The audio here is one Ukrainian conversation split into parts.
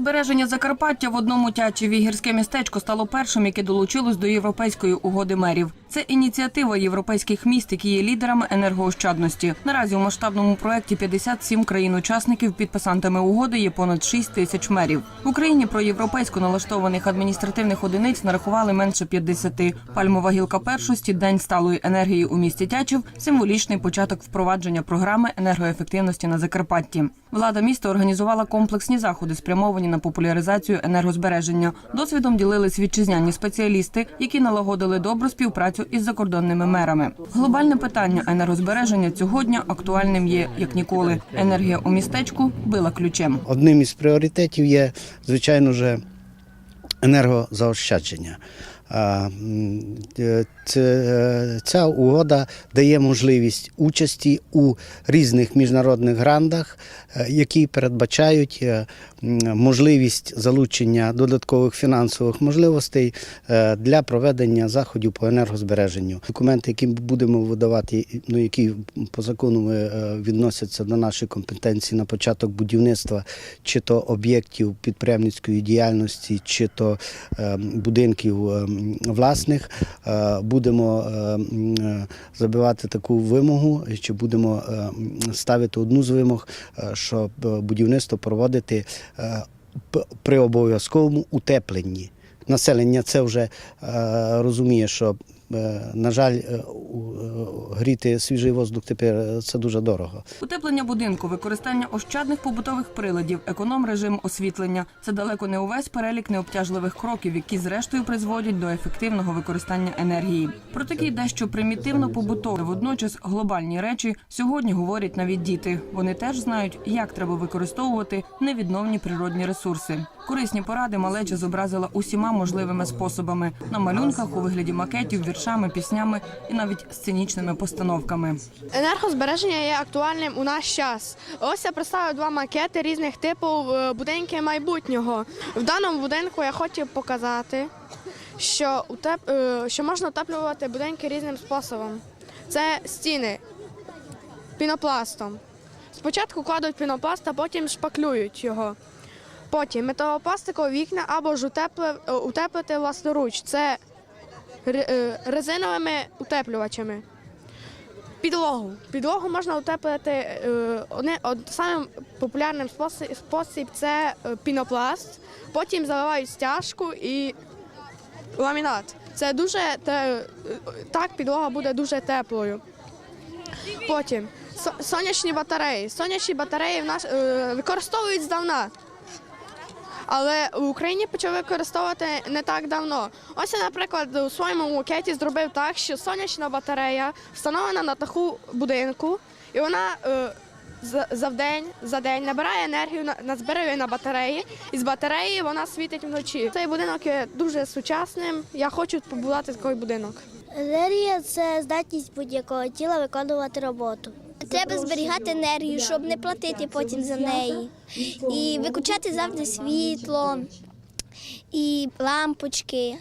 Енергозбереження Закарпаття в одному Тячеві гірське містечко стало першим, яке долучилось до європейської угоди мерів. Це ініціатива європейських міст, які є лідерами енергоощадності. Наразі у масштабному проєкті 57 країн-учасників підписантами угоди є понад 6 тисяч мерів. В Україні про європейсько налаштованих адміністративних одиниць нарахували менше 50. Пальмова гілка першості День сталої енергії у місті Тячів символічний початок впровадження програми енергоефективності на Закарпатті. Влада міста організувала комплексні заходи, спрямовані на популяризацію енергозбереження. Досвідом ділились вітчизняні спеціалісти, які налагодили добру співпрацю із закордонними мерами. Глобальне питання енергозбереження сьогодні актуальним є як ніколи. Енергія у містечку била ключем. Одним із пріоритетів є, звичайно, вже енергозаощадження. Е, е, Ця угода дає можливість участі у різних міжнародних грантах, е, які передбачають можливість залучення додаткових фінансових можливостей для проведення заходів по енергозбереженню. Документи, які будемо видавати, ну які по закону відносяться до нашої компетенції на початок будівництва, чи то об'єктів підприємницької діяльності, чи то е, будинків е, м, власних, е, будемо е, е, забивати таку вимогу, чи будемо ставити одну з вимог, щоб будівництво проводити при обов'язковому утепленні. Населення це вже розуміє, що, на жаль, гріти свіжий воздух тепер е, це дуже дорого. Утеплення будинку, використання ощадних побутових приладів, економ режим освітлення це далеко не увесь перелік необтяжливих кроків, які зрештою призводять до ефективного використання енергії. Про такі дещо примітивно побутові, водночас глобальні речі сьогодні говорять навіть діти. Вони теж знають, як треба використовувати невідновні природні ресурси. Корисні поради малеча зобразила усіма можливими способами на малюнках у вигляді макетів, віршами, піснями і навіть сценічними постановками. Енергозбереження є актуальним у наш час. Ось я представив два макети різних типів е, будинків майбутнього. В даному будинку я хотів показати, що, утеп... е, що можна утеплювати будинки різним способом. Це стіни пінопластом. Спочатку кладуть пінопласт, а потім шпаклюють його. Потім металопластикові вікна або ж е, утеплити власноруч. Це резиновими утеплювачами. Підлогу. Підлогу можна утеплити. Е, одне, од, самим популярним спосіб, спосіб це е, пінопласт. Потім заливають стяжку і ламінат. Це дуже те, е, так підлога буде дуже теплою. Потім сонячні батареї. Сонячні батареї в нас використовують здавна. Але в Україні почали використовувати не так давно. Ось я, наприклад, у своєму макеті зробив так, що сонячна батарея встановлена на даху будинку, і вона е, за, день, за день набирає енергію, на- назбирає на батареї, і з батареї вона світить вночі. Цей будинок є дуже сучасним. Я хочу побудувати такий будинок. Енергія це здатність будь-якого тіла виконувати роботу. Треба зберігати енергію, щоб не платити потім за неї. І виключати завжди світло, і лампочки,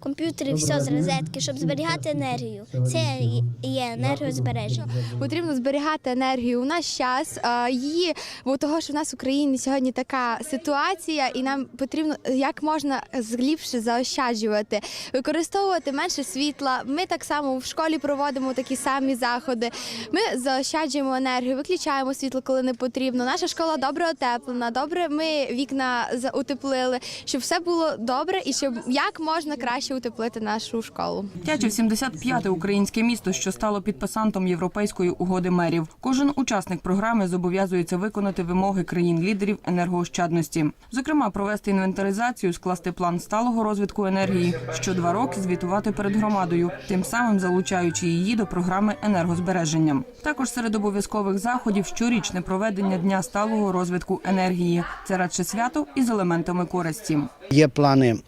комп'ютери, все з розетки, щоб зберігати енергію. Це є енергозбереження. Потрібно зберігати енергію у наш час. Її, бо того, що в нас в Україні сьогодні така ситуація, і нам потрібно як можна ліпше заощаджувати, використовувати менше світла. Ми так само в школі проводимо такі самі заходи. Ми заощаджуємо енергію, виключаємо світло, коли не потрібно. Наша школа добре отеплена, добре ми вікна утеплили, щоб все було добре і щоб як можна краще утеплити нашу школу. Тячів 75-те українське місто, що стало підписантом Європейської угоди мерів. Кожен учасник програми зобов'язується виконати вимоги країн-лідерів енергоощадності, зокрема, провести інвентаризацію, скласти план сталого розвитку енергії, що два роки звітувати перед громадою, тим самим залучаючи її до програми енергозбереження. Також серед обов'язкових заходів щорічне проведення дня сталого розвитку енергії. Це радше свято із елементами користі. Є плани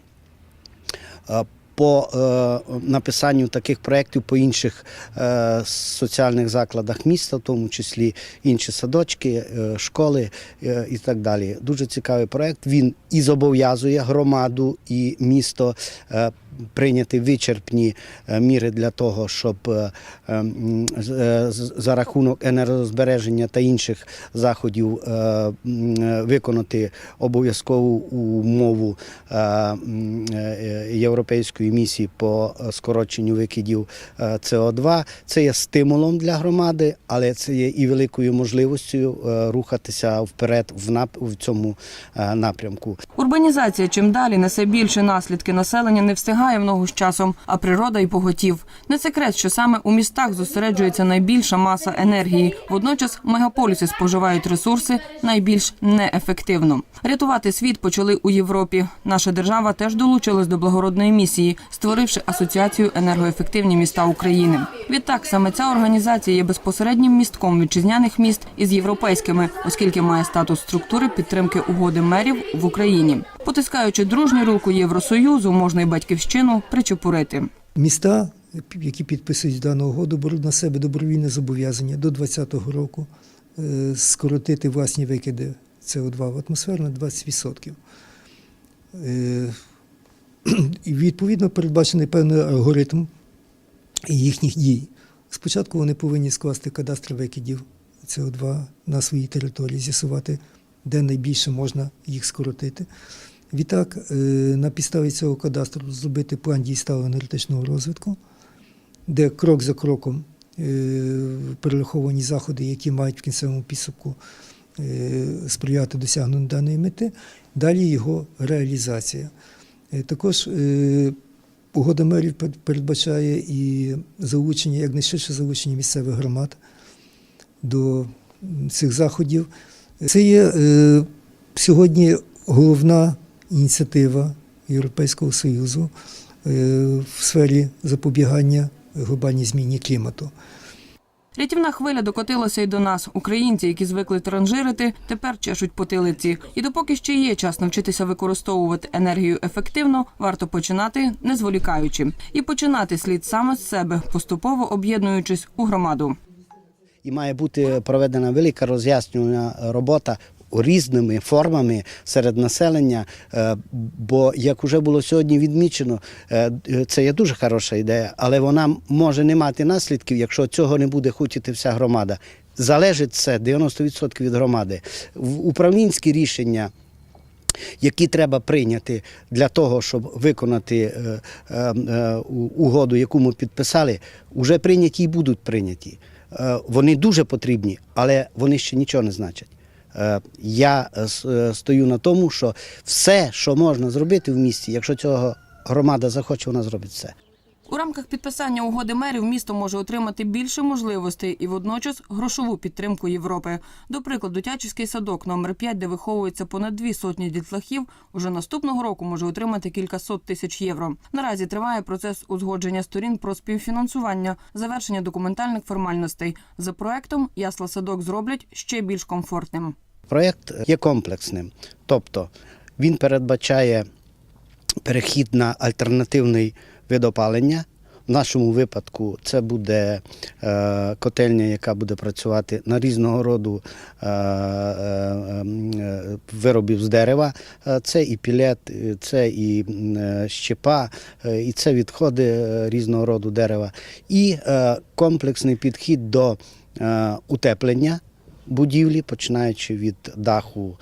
по е, написанню таких проєктів по інших е, соціальних закладах міста, в тому числі інші садочки, е, школи е, і так далі. Дуже цікавий проєкт. Він і зобов'язує громаду і місто е, прийняти вичерпні е, міри для того, щоб е, е, за рахунок енергозбереження та інших заходів виконати обов'язкову умову європейської місії по скороченню викидів е, СО2. Це є стимулом для громади, але це є і великою можливістю рухатися вперед в нап- в цьому напрямку. Урбанізація чим далі несе більше наслідки. Населення не встигає в ногу з часом, а природа й поготів. Не секрет, що саме у містах зосереджується найбільша маса енергії. Водночас мегаполіси споживають ресурси найбільш неефективно. Рятувати світ почали у Європі. Наша держава теж долучилась до благородної місії, створивши асоціацію енергоефективні міста України. Відтак саме ця організація є безпосереднім містком вітчизняних міст із європейськими, оскільки має статус структури підтримки угоди мерів в Україні. Потискаючи дружню руку Євросоюзу, можна й батьківщину причепурити. Міста, які підписують дану угоду, беруть на себе добровільне зобов'язання до 2020 року е, скоротити власні викиди СО2 в атмосферу на 20%. Е, І відповідно передбачений певний алгоритм їхніх дій. Спочатку вони повинні скласти кадастр викидів СО2 на своїй території, з'ясувати, де найбільше можна їх скоротити. Відтак, е, на підставі цього кадастру зробити план дій сталого енергетичного розвитку, де крок за кроком е, перераховані заходи, які мають в кінцевому підсумку е, сприяти досягненню даної мети, далі його реалізація. Також угода мерів передбачає і залучення, якнайшвидше залучення місцевих громад до цих заходів. Це є сьогодні головна ініціатива Європейського Союзу е, в сфері запобігання глобальній зміні клімату. Рятівна хвиля докотилася й до нас. Українці, які звикли транжирити, тепер чешуть потилиці. І допоки ще є час навчитися використовувати енергію ефективно, варто починати не зволікаючи. І починати слід саме з себе, поступово об'єднуючись у громаду. І має бути проведена велика роз'яснювальна робота різними формами серед населення. е, Бо, як вже було сьогодні відмічено, е, це є дуже хороша ідея, але вона може не мати наслідків, якщо цього не буде хотіти вся громада. Залежить це 90% від громади. Управлінські рішення. Які треба прийняти для того, щоб виконати е, е, е, угоду, яку ми підписали, вже прийняті і будуть прийняті. Е, Вони дуже потрібні, але вони ще нічого не значать. Е, Я е, е, стою на тому, що все, що можна зробити в місті, якщо цього громада захоче, вона зробить все. У рамках підписання угоди мерів місто може отримати більше можливостей і водночас грошову підтримку Європи. До прикладу, Тячівський садок номер 5 де виховується понад дві сотні дітлахів, уже наступного року може отримати кількасот тисяч євро. Наразі триває процес узгодження сторін про співфінансування, завершення документальних формальностей. За проектом ясла садок зроблять ще більш комфортним. Проєкт є комплексним, тобто він передбачає перехід на альтернативний вид опалення. В нашому випадку це буде е, котельня, яка буде працювати на різного роду е, е, е, виробів з дерева. Це і пілет, це і щепа, і це відходи різного роду дерева. І комплексний підхід до утеплення будівлі, починаючи від даху,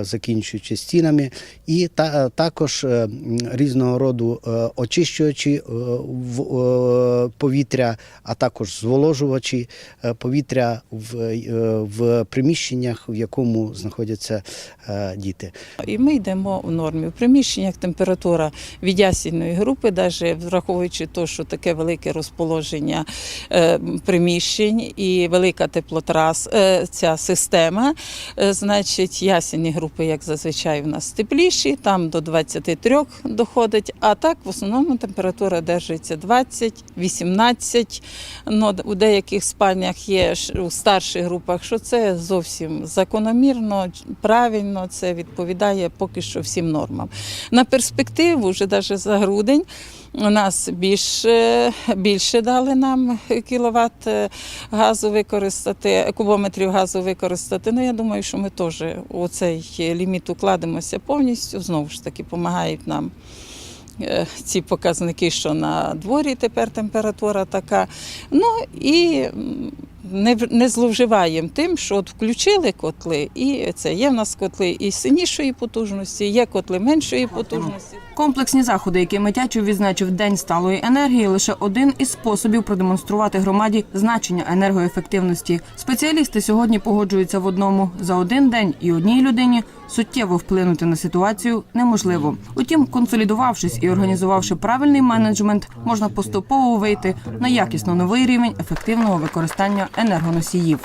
закінчуючи стінами, і та, також е, різного роду е, очищувачі е, е, повітря, а також зволожувачі е, повітря в, е, в приміщеннях, в якому знаходяться е, діти. І ми йдемо в нормі. В приміщеннях температура від ясільної групи, навіть враховуючи те, що таке велике розположення е, приміщень і велика теплотрас, е, ця система, е, значить, ясільні групи, як зазвичай, у нас тепліші, там до 23 доходить, а так в основному температура держиться 20, 18, ну, у деяких спальнях є у старших групах, що це зовсім закономірно, правильно, це відповідає поки що всім нормам. На перспективу, вже навіть за грудень, у нас більше, більше дали нам кіловат е, газу використати, кубометрів газу використати. Ну, я думаю, що ми теж у цей ліміт укладемося повністю. Знову ж таки, допомагають нам е, ці показники, що на дворі тепер температура така. Ну і не, не зловживаємо тим, що от включили котли, і це є в нас котли і сильнішої потужності, є котли меншої потужності. Комплексні заходи, які Митячів відзначив День сталої енергії, лише один із способів продемонструвати громаді значення енергоефективності. Спеціалісти сьогодні погоджуються в одному за один день і одній людині суттєво вплинути на ситуацію неможливо. Утім, консолідувавшись і організувавши правильний менеджмент, можна поступово вийти на якісно новий рівень ефективного використання енергоносіїв.